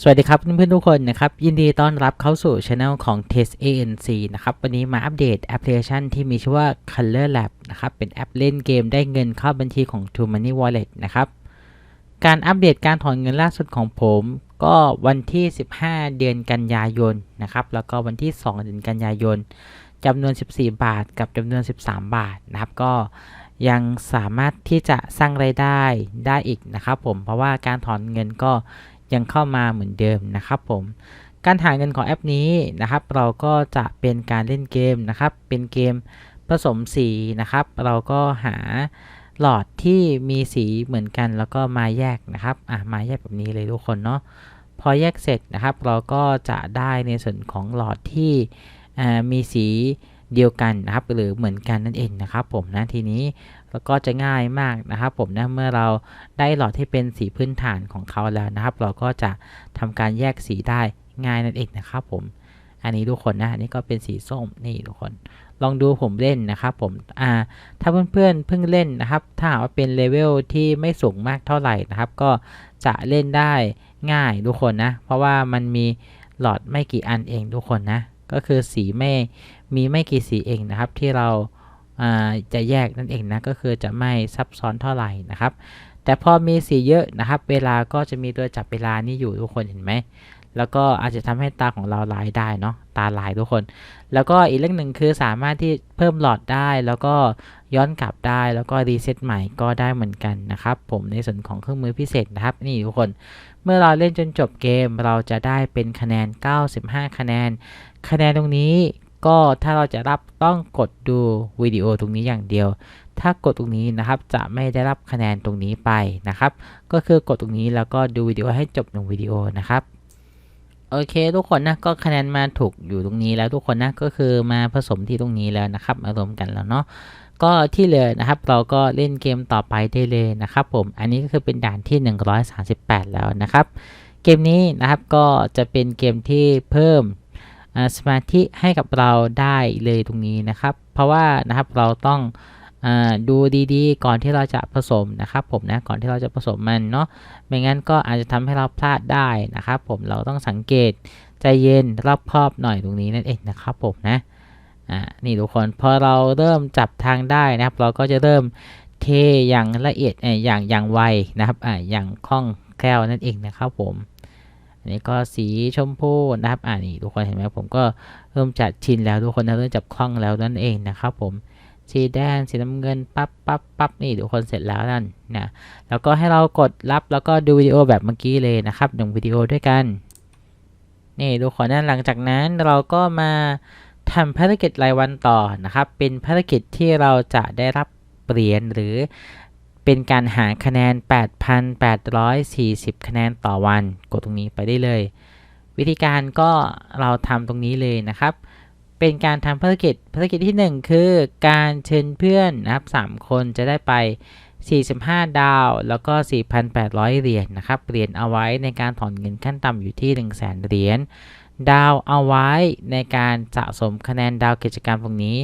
สวัสดีครับเพื่อนๆทุกคนนะครับ ยินดีต้อนรับเข้าสู่ช anel ของ Test ANC นะครับ วันนี้มาอัปเดตแอปพลิเคชันที่มีชื่อว่า Color Lab นะครับ เป็นแอปเล่นเกมได้เงินเข้าบัญชีของ True Money Wallet นะครับ การอัปเดตการถอนเงินล่าสุดของผม ก็วันที่ 15 เดือนกันยายนนะครับ แล้วก็วันที่ 2 เดือนกันยายนจำนวน 14 บาท กับจำนวน 13 บาทนะครับ ก็ยังสามารถที่จะสร้างไรายได้ได้อีกนะครับผม เพราะว่าการถอนเงินก็ ยังเข้ามาเหมือนเดิมนะครับผมการหาเงินของแอปนี้นะครับ เราก็จะเป็นการเล่นเกมนะครับ เป็นเกมผสมสีนะครับ เราก็หาหลอดที่มีสีเหมือนกันแล้วก็มาแยกนะครับอะมาแยกแบบนี้เลยทุกคนเนาะพอแยกเสร็จนะครับ เราก็จะได้ในส่วนของหลอดที่มีสี เดียวกันนะครับหรือเหมือนกันนั่นเองนะครับผมนะทีนี้แล้วก็จะง่ายมากนะครับผมนะเมื่อเราได้หลอดที่เป็นสีพื้นฐานของเขาแล้วนะครับ เราก็จะทำการแยกสีได้ง่ายนั่นเองนะครับผม อันนี้ทุกคนนะอันนี้ก็เป็นสีส้มนี่ทุกคน ลองดูผมเล่นนะครับผมอ่าถ้าเพื่อนๆเพิ่งเล่นนะครับ ถ้าว่าเป็นเลเวลที่ไม่สูงมากเท่าไหร่นะครับ ก็จะเล่นได้ง่ายทุกคนนะ เพราะว่ามันมีหลอดไม่กี่อันเองทุกคนนะ ก็คือสีไม่มีไม่กี่สีเองนะครับ ที่เราจะแยกนั่นเองนะก็คือจะไม่ซับซ้อนเท่าไหร่นะครับ แต่พอมีสีเยอะนะครับ เวลาก็จะมีตัวจับเวลานี่อยู่ทุกคนเห็นไหมแล้วก็อาจจะทำให้ตาของเราลายได้เนาะตาลายทุกคน แล้วก็อีกเรื่องหนึ่งคือสามารถที่เพิ่มหลอดได้แล้วก็ ย้อนกลับได้แล้วก็รีเซ็ตใหม่ก็ได้เหมือนกันนะครับผมในส่วนของเครื่องมือพิเศษนะครับ นี่ทุกคน เมื่อเราเล่นจนจบเกมเราจะได้เป็นคะแนน 95 คะแนน คะแนนตรงนี้ก็ถ้าเราจะรับต้องกดดูวิดีโอตรงนี้อย่างเดียว ถ้ากดตรงนี้นะครับจะไม่ได้รับคะแนนตรงนี้ไปนะครับ ก็คือกดตรงนี้แล้วก็ดูวิดีโอให้จบหนึ่งวิดีโอนะครับโอเคทุกคนนะก็คะแนนมาถูกอยู่ตรงนี้แล้วทุกคนนะก็คือมาผสมที่ตรงนี้แล้วนะครับมารวมกันแล้วเนาะ ก็ที่เหลือนะครับ เราก็เล่นเกมต่อไปได้เลยนะครับผมอันนี้ก็คือเป็นด่านที่ 138 แล้วนะครับ เกมนี้นะครับก็จะเป็นเกมที่เพิ่มสมาธิให้กับเราได้เลยตรงนี้นะครับ เพราะว่านะครับเราต้องอดูดีๆ ก่อนที่เราจะผสมนะครับผมนะก่อนที่เราจะผสมมันเนาะไม่งั้นก็อาจจะทำให้เราพลาดได้นะครับ ผมเราต้องสังเกตใจเย็นรอบคอบหน่อยตรงนี้นั่นเองนะครับผมนะ อ่านี่ทุกคนพอเราเริ่มจับทางได้นะครับ เราก็จะเริ่มเทอย่างละเอียดอย่างอย่างไวนะครับอ่าอย่างคล่องแคล่วนั่นเองนะครับผมอันนี้ก็สีชมพูนะครับอ่านี่ทุกคนเห็นไหมผมก็เริ่มจัดชินแล้วทุกคนนะเริ่มจับคล่องแล้วนั่นเองนะครับผมสีแดงสีน้ำเงินปั๊บปั๊บปั๊บนี่ทุกคนเสร็จแล้วนั่นนะแล้วก็ให้เรากดรับแล้วก็ดูวิดีโอแบบเมื่อกี้เลยนะครับหนึ่งวิดีโอด้วยกันนี่ทุกคนนั้นหลังจากนั้นเราก็มา ทำภารกิจรายวันต่อนะครับ เป็นภารกิจที่เราจะได้รับเหรียญหรือเป็นการหาคะแนน 8,840 คะแนนต่อวัน กดตรงนี้ไปได้เลย วิธีการก็เราทำตรงนี้เลยนะครับ เป็นการทำภารกิจ ภารกิจที่ 1 คือการเชิญเพื่อนนะครับ 3 คนจะได้ไป 45 ดาว แล้วก็ 4,800 เหรียญนนะครับ เหรียญเอาไว้ในการถอนเงินขั้นต่ำอยู่ที่ 100,000เหรียญ ดาวเอาไว้ในการสะสมคะแนนดาวกิจกรรมตรงนี้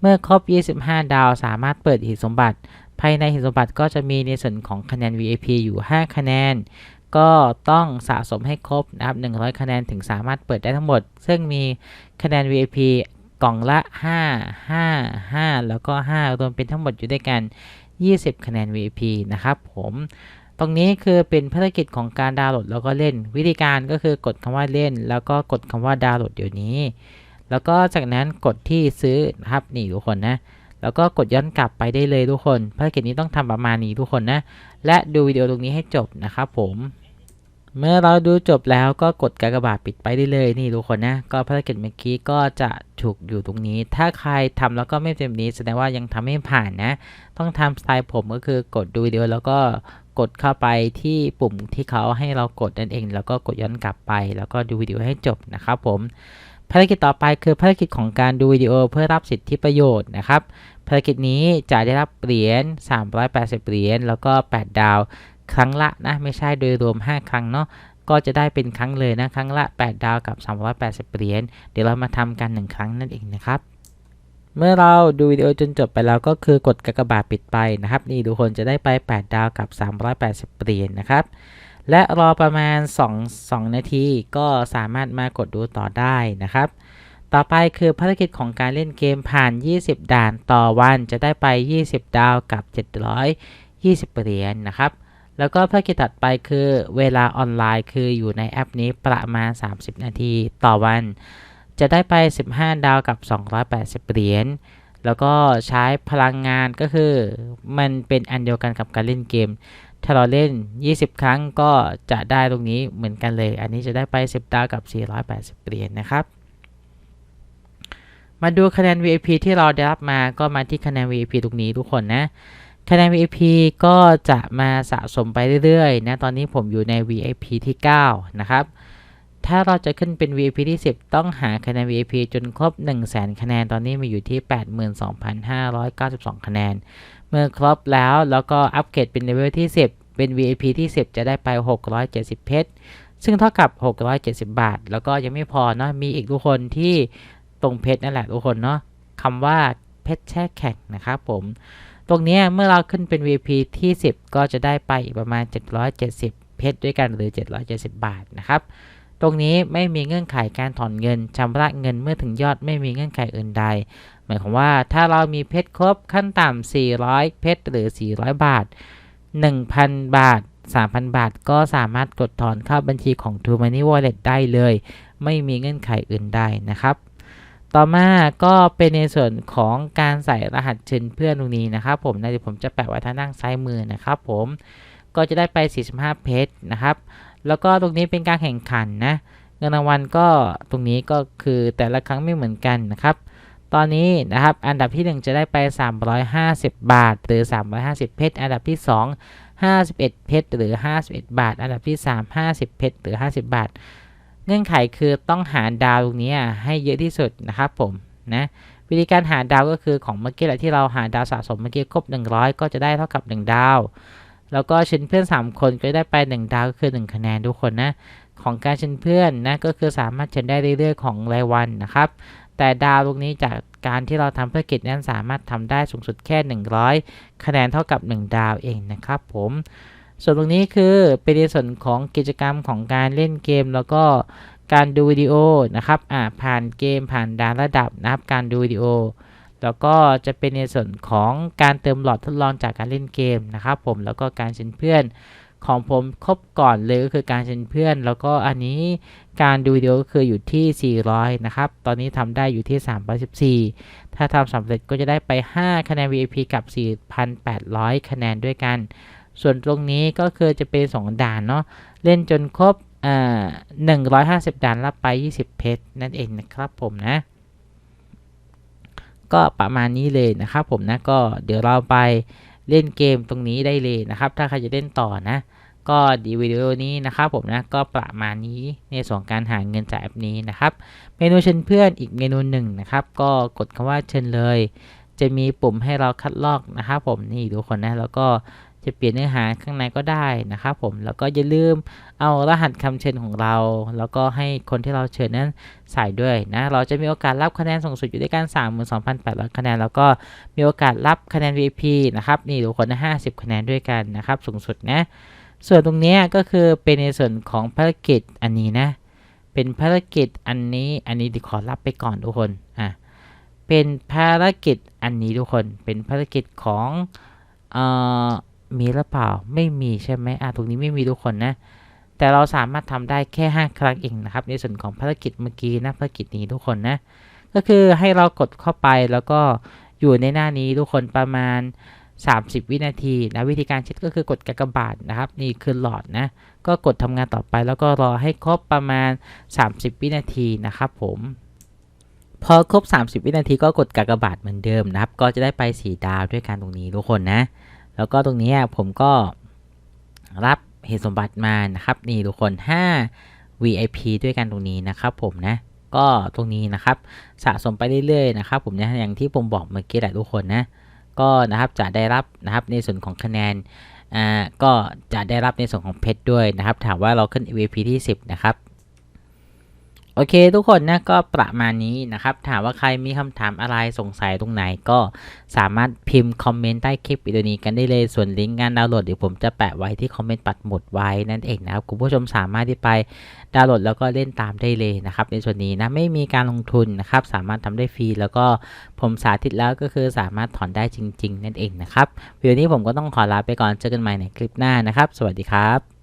เมื่อครบ 25 ดาวสามารถเปิดหีบสมบัติ ภายในหินสมบัติก็จะมีในส่วนของคะแนน VIP อยู่ 5 คะแนน ก็ต้องสะสมให้ครบนะครับ 100 คะแนนถึงสามารถเปิดได้ทั้งหมด ซึ่งมีคะแนน VIP กล่องละ 5 5 5 แล้วก็ 5 รวมเป็นทั้งหมดอยู่ด้วยกัน 20 คะแนน VIP นะครับผม ตรงนี้คือเป็นภารกิจของการดาวน์โหลดแล้วก็เล่น วิธีการก็คือกดคำว่าเล่น แล้วก็กดคำว่าดาวน์โหลดเดี๋ยวนี้ แล้วก็จากนั้นกดที่ซื้อนะครับนี่ทุกคนนะแล้วก็กดย้อนกลับไปได้เลยทุกคน ภารกิจนี้ต้องทำประมาณนี้ทุกคนนะ และดูวิดีโอตรงนี้ให้จบนะครับผม เมื่อเราดูจบแล้วก็กดกากบาทปิดไปได้เลยนี่ทุกคนนะ ก็ภารกิจเมื่อกี้ก็จะถูกอยู่ตรงนี้ ถ้าใครทำแล้วก็ไม่เต็มนี้แสดงว่ายังทำไม่ผ่านนะ ต้องทำสไตล์ผมก็คือกดดูวิดีโอแล้วก็ กดเข้าไปที่ปุ่มที่เขาให้เรากดนั่นเอง แล้วก็กดย้อนกลับไป แล้วก็ดูวิดีโอให้จบนะครับผมภารกิจต่อไปคือภารกิจของการดูวิดีโอเพื่อรับสิทธิประโยชน์นะครับ ภารกิจนี้จะได้รับเหรียญ 380 เหรียญ แล้วก็ 8 ดาว ครั้งละนะ ไม่ใช่โดยรวม 5 ครั้งเนาะ ก็จะได้เป็นครั้งเลยนะ ครั้งละ 8 ดาวกับ 380 เหรียญ เดี๋ยวเรามาทำกัน 1 ครั้งนั่นเองนะครับ เมื่อเราดูวิดีโอจนจบไปแล้วก็คือกดกากบาทปิดไปนะครับ นี่ทุกคนจะได้ไป 8 ดาวกับ 380เหรียญนะครับ และรอประมาณ 2 2 นาทีก็สามารถมากดดูต่อได้นะครับ ต่อไปคือภารกิจของการเล่นเกมผ่าน 20 ด่านต่อวันจะได้ไป 20 ดาวกับ 720เหรียญนนะครับแล้วก็ภารกิจถัดไปคือเวลาออนไลน์คืออยู่ในแอปนี้ประมาณ 30 นาทีต่อวัน จะได้ไป 15 ดาวกับ 280 เหรียญ แล้วก็ใช้พลังงานก็คือมันเป็นอันเดียวกันกับการเล่นเกม ถ้าเราเล่น 20 ครั้งก็จะได้ตรงนี้เหมือนกันเลย อันนี้จะได้ไป 10 ดาวกับ 480 เหรียญนะครับ มาดูคะแนน VIP ที่เราได้รับมาก็มาที่คะแนน VIP ตรงนี้ทุกคนนะ คะแนน VIP ก็จะมาสะสมไปเรื่อยๆนะ ตอนนี้ผมอยู่ใน VIP ที่ 9 นะครับ ถ้าเราจะขึ้นเป็น VIP ที่ 10 ต้องหาคะแนน VIP จนครบ 100,000 คะแนน ตอนนี้มีอยู่ที่ 82,592 คะแนน เมื่อครบแล้วแล้วก็อัปเกรดเป็นเลเวลที่ 10 เป็น VIP ที่ 10 จะได้ไป 670 เพชร ซึ่งเท่ากับ 670 บาท แล้วก็ยังไม่พอเนาะ มีอีกทุกคนที่ตรงเพชรนั่นแหละทุกคนเนาะคำว่าเพชรแช่แข็งนะครับผม ตรงนี้เมื่อเราขึ้นเป็น VIP ที่ 10 ก็จะได้ไปอีกประมาณ 770 เพชรด้วยกันหรือ 770 บาทนะครับ ตรงนี้ไม่มีเงื่อนไขการถอนเงินชำระเงินเมื่อถึงยอดไม่มีเงื่อนไขอื่นใด หมายความว่าถ้าเรามีเพชรครบขั้นต่ำ 400 เพชรหรือ 400 บาท 1,000 บาท 3,000 บาท ก็สามารถกดถอนเข้าบัญชีของ True Money Wallet ได้เลย ไม่มีเงื่อนไขอื่นใดนะครับต่อมาก็เป็นในส่วนของการใส่รหัสเชิญเพื่อนตรงนี้นะครับ ผมนะเดี๋ยวผมจะแปะไว้ทางด้านซ้ายมือนะครับ ผมก็จะได้ไป 45 เพชรนะครับ แล้วก็ตรงนี้เป็นการแข่งขันนะเงินรางวัลก็ตรงนี้ก็คือแต่ละครั้งไม่เหมือนกันนะครับ ตอนนี้นะครับอันดับที่ 1 จะได้ไป 350 บาท หรือ 350 เพชร อันดับที่ 2 51 เพชร หรือ 51 บาท อันดับที่ 3 50 เพชร หรือ 50 บาท เงื่อนไขคือต้องหาดาวตรงนี้ให้เยอะที่สุดนะครับผมนะวิธีการหาดาวก็คือของเมื่อกี้แหละที่เราหาดาวสะสมเมื่อกี้ครบ 100 ก็จะได้เท่ากับ 1 ดาว แล้วก็ชิ้นเพื่อน 3 คนก็ได้ไป 1 ดาวก็คือ 1 คะแนนทุกคนนะ ของการชิ้นเพื่อนนะก็คือสามารถเชิญได้เรื่อยๆของรายวันนะครับ แต่ดาวตรงนี้จากการที่เราทำภารกิจนั้นสามารถทำได้สูงสุดแค่ 100 คะแนนเท่ากับ 1 ดาวเองนะครับผมส่วนตรงนี้คือเป็นในส่วนของกิจกรรมของการเล่นเกมแล้วก็การดูวิดีโอนะครับอ่าผ่านเกมผ่านด่านระดับนะครับการดูวิดีโอ แล้วก็จะเป็นในส่วนของการเติมหลอดทดลองจากการเล่นเกมนะครับผมแล้วก็การเชิญเพื่อนของผมครบก่อนเลยก็คือการเชิญเพื่อน แล้วก็อันนี้การดูวิดีโอก็คืออยู่ที่ 400 นะครับ ตอนนี้ทำได้อยู่ที่ 314 ถ้าทำสำเร็จก็จะได้ไป 5 คะแนน VIP กับ 4,800 คะแนนด้วยกัน ส่วนตรงนี้ก็คือจะเป็น 2 ด่านเนาะเล่นจนครบอ่า150 ด่านรับไป 20 เพชรนั่นเองนะครับผมนะ ก็ประมาณนี้เลยนะครับผมนะก็เดี๋ยวเราไปเล่นเกมตรงนี้ได้เลยนะครับ ถ้าใครจะเล่นต่อนะ ก็ดีวิดีโอนี้นะครับผมนะก็ประมาณนี้ในส่วนการหาเงินจากแอปนี้นะครับ เมนูเชิญเพื่อนอีกเมนูหนึ่งนะครับ ก็กดคำว่าเชิญเลย จะมีปุ่มให้เราคัดลอกนะครับผมนี่ทุกคนนะแล้วก็ จะเปลี่ยนเนื้อหาข้างในก็ได้นะครับผมแล้วก็อย่าลืมเอารหัสคำเชิญของเรา แล้วก็ให้คนที่เราเชิญนั้นใส่ด้วยนะเราจะมีโอกาสรับคะแนนสูงสุดอยู่ด้วยกัน32,800 คะแนน แล้วก็มีโอกาสรับคะแนน VIP นะครับนี่ทุกคนนะ50 คะแนนด้วยกันนะครับสูงสุดนะส่วนตรงนี้ก็คือเป็นในส่วนของภารกิจอันนี้นะ เป็นภารกิจอันนี้ อันนี้ดิขอรับไปก่อนทุกคน อะ เป็นภารกิจอันนี้ทุกคน เป็นภารกิจของ เอ่อ มีหรือเปล่าไม่มีใช่ไหมอะตรงนี้ไม่มีทุกคนนะ แต่เราสามารถทำได้แค่ 5 ครั้งเองนะครับ ในส่วนของภารกิจเมื่อกี้นะภารกิจนี้ทุกคนนะ ก็คือให้เรากดเข้าไปแล้วก็อยู่ในหน้านี้ทุกคนประมาณ 30 วินาทีนะวิธีการเช็ดก็คือกดกากบาทนะครับ นี่คือหลอดนะก็กดทำงานต่อไปแล้วก็รอให้ครบประมาณ 30 วินาทีนะครับผมพอครบ 30 วินาทีก็กดกากบาทเหมือนเดิมนะครับ ก็จะได้ไป4ดาวด้วยกันตรงนี้ทุกคนนะ แล้วก็ตรงนี้ผมก็รับเหตุสมบัติมานะครับ นี่ทุกคน 5 VIP ด้วยกันตรงนี้นะครับผมนะก็ตรงนี้นะครับสะสมไปเรื่อยๆนะครับผมนะอย่างที่ผมบอกเมื่อกี้แหละทุกคนนะก็นะครับจะได้รับนะครับในส่วนของคะแนนอ่าก็จะได้รับในส่วนของเพชรด้วยนะครับ ถามว่าเราขึ้น VIP ที่ 10 นะครับ โอเคทุกคนนะก็ประมาณนี้นะครับ ถามว่าใครมีคำถามอะไรสงสัยตรงไหนก็สามารถพิมพ์คอมเมนต์ใต้คลิปวิดีโอนี้กันได้เลยส่วนลิงก์งานดาวน์โหลดเดี๋ยวผมจะแปะไว้ที่คอมเมนต์ปัดหมุดไว้นั่นเองนะครับคุณผู้ชมสามารถที่ไปดาวน์โหลดแล้วก็เล่นตามได้เลยนะครับ ในส่วนนี้นะไม่มีการลงทุนนะครับ สามารถทำได้ฟรีแล้วก็ผมสาธิตแล้วก็คือสามารถถอนได้จริง ๆ นั่นเองนะครับวิดีโอนี้ผมก็ต้องขอลาไปก่อนเจอกันใหม่ในคลิปหน้านะครับ สวัสดีครับ